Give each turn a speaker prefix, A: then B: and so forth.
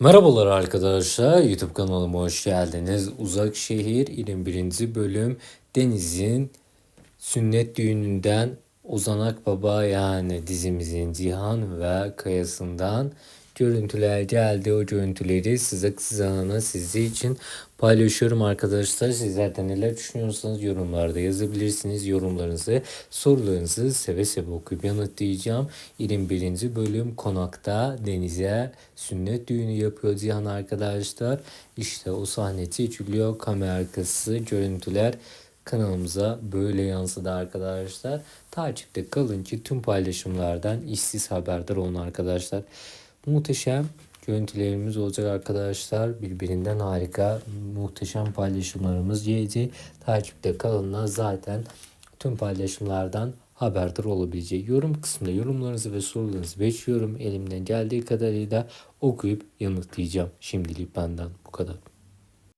A: Merhabalar arkadaşlar, YouTube kanalıma hoş geldiniz. Uzak Şehir İlim 1. bölüm Deniz'in sünnet düğününden Ozan Akbaba yani dizimizin Cihan ve Kayasından görüntüler geldi. O görüntüleri size kısa sizi için paylaşıyorum arkadaşlar. Sizler de neler düşünüyorsanız yorumlarda yazabilirsiniz. Yorumlarınızı, sorularınızı seve seve okuyup yanıtlayacağım. İlim 1. bölüm konakta denize sünnet düğünü yapıyor Cihan arkadaşlar. İşte o sahne çekiliyor. Kamera arkası görüntüler kanalımıza böyle yansıdı arkadaşlar. Takipte kalın ki tüm paylaşımlardan işsiz haberdar olun arkadaşlar. Muhteşem görüntülerimiz olacak arkadaşlar. Birbirinden harika muhteşem paylaşımlarımız gelecek. Takipte kalınlar zaten tüm paylaşımlardan haberdar olabilecek. Yorum kısmında yorumlarınızı ve sorularınızı bekliyorum. Elimden geldiği kadarıyla okuyup yanıtlayacağım. Şimdilik benden bu kadar.